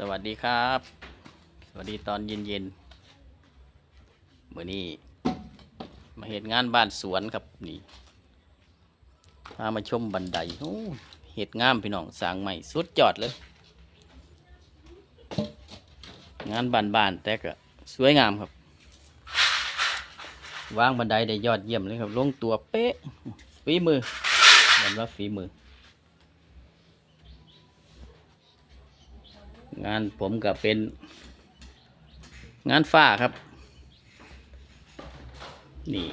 สวัสดีครับ สวัสดีตอนเย็นๆมื่อนี้มาเห็นงานบ้านสวนครับนี่พามาชมบันไดโอ้เห็ดงามพี่น้องสร้างใหม่สุดยอดเลย งานบ้านๆแต่ก็สวยงามครับ วางบันไดได้ยอดเยี่ยมเลยครับ ลงตัวเป๊ะฝีมือเห็นว่าฝีมือ งานผมก็เป็น งานฝ้าครับ นี่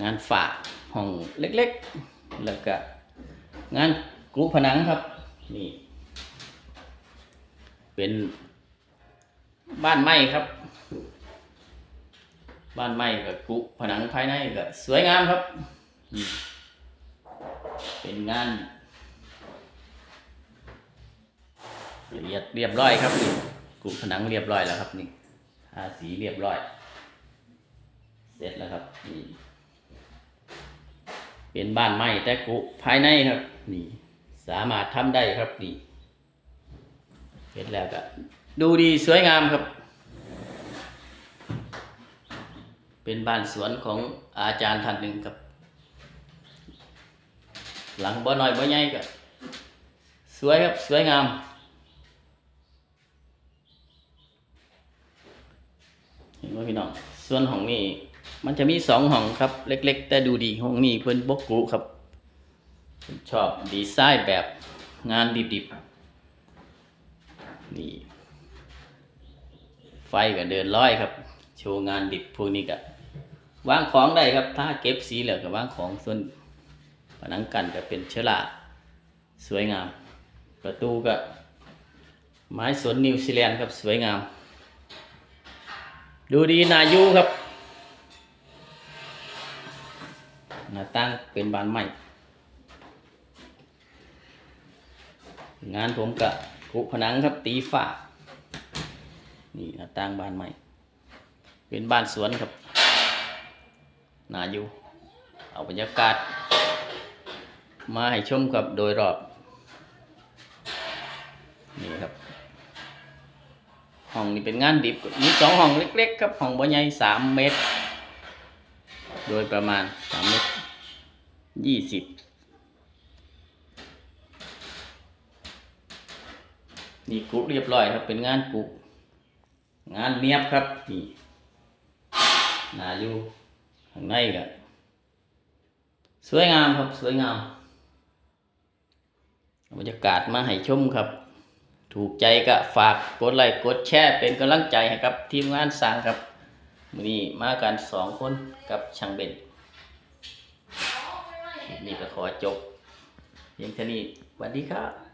งานฝ้าห้องเล็กๆ แล้วก็ งานกรุผนังครับ นี่ เป็นบ้านไม้ครับ บ้านไม้กับกรุผนังภายในก็สวยงามครับนี่เป็นงาน ละเอียดเรียบร้อยครับนี่กุผนังเรียบร้อยแล้วครับนี่ทาสีเรียบร้อย เสร็จแล้วครับนี่เป็นบ้านไม้แต่กุภายในครับ นี่ สามารถทำได้ครับนี่เสร็จแล้วก็ดูดีสวยงามครับ เป็นบ้านสวนของอาจารย์ท่านหนึ่งครับ หลังบ่น้อยบ่ใหญ่ก็สวยครับ สวยงาม เห็ นไหมพี่น้องส่วนห้องนี้ มันจะมีสองห้องครับ เล็ก ๆ แต่ดูดีห้องนี้เพิ่นบกกุครับชอบดีไซน์แบบงานดิบๆนี่ไฟก็เดินร้อยครับ โชว์งานดิบพวกนี้ก็วางของได้ครับ ถ้าเก็บสีเหลืองก็วางของส่วนผนังกันก็เป็นเชื้อราสวยงาม ประตูก็ไม้สนนิวซีแลนด์ครับสวยงาม ดูดีนายูครับหน้าตั้งเป็นบานใหม่ งานผมกับกุผนังครับตีฝ้า นี่หน้าตั้งบานใหม่ เป็นบ้านสวนครับนายูเอาบรรยากาศ มาให้ชมครับโดยรอบ นี่ครับ ห้องนี้เป็นงานดิบมีสองห้องเล็กๆครับห้องบ่ใหญ่สามเมตร โดยประมาณสามเมตรยี่สิบนี่กุเรียบร้อยครับเป็นงานกุงานเนียบครับนี่หนาอยู่ข้างในก็สวยงามครับสวยงามบรรยากาศมาให้ชมครับ ถูกใจก็ฝากกดไลค์กดแชร์เป็นกำลังใจให้กับทีมงานสร้างครับมือนี้มากันสองคนกับช่างเบนนี่ก็ขอจบเพียงเท่านี้สวัสดีครับ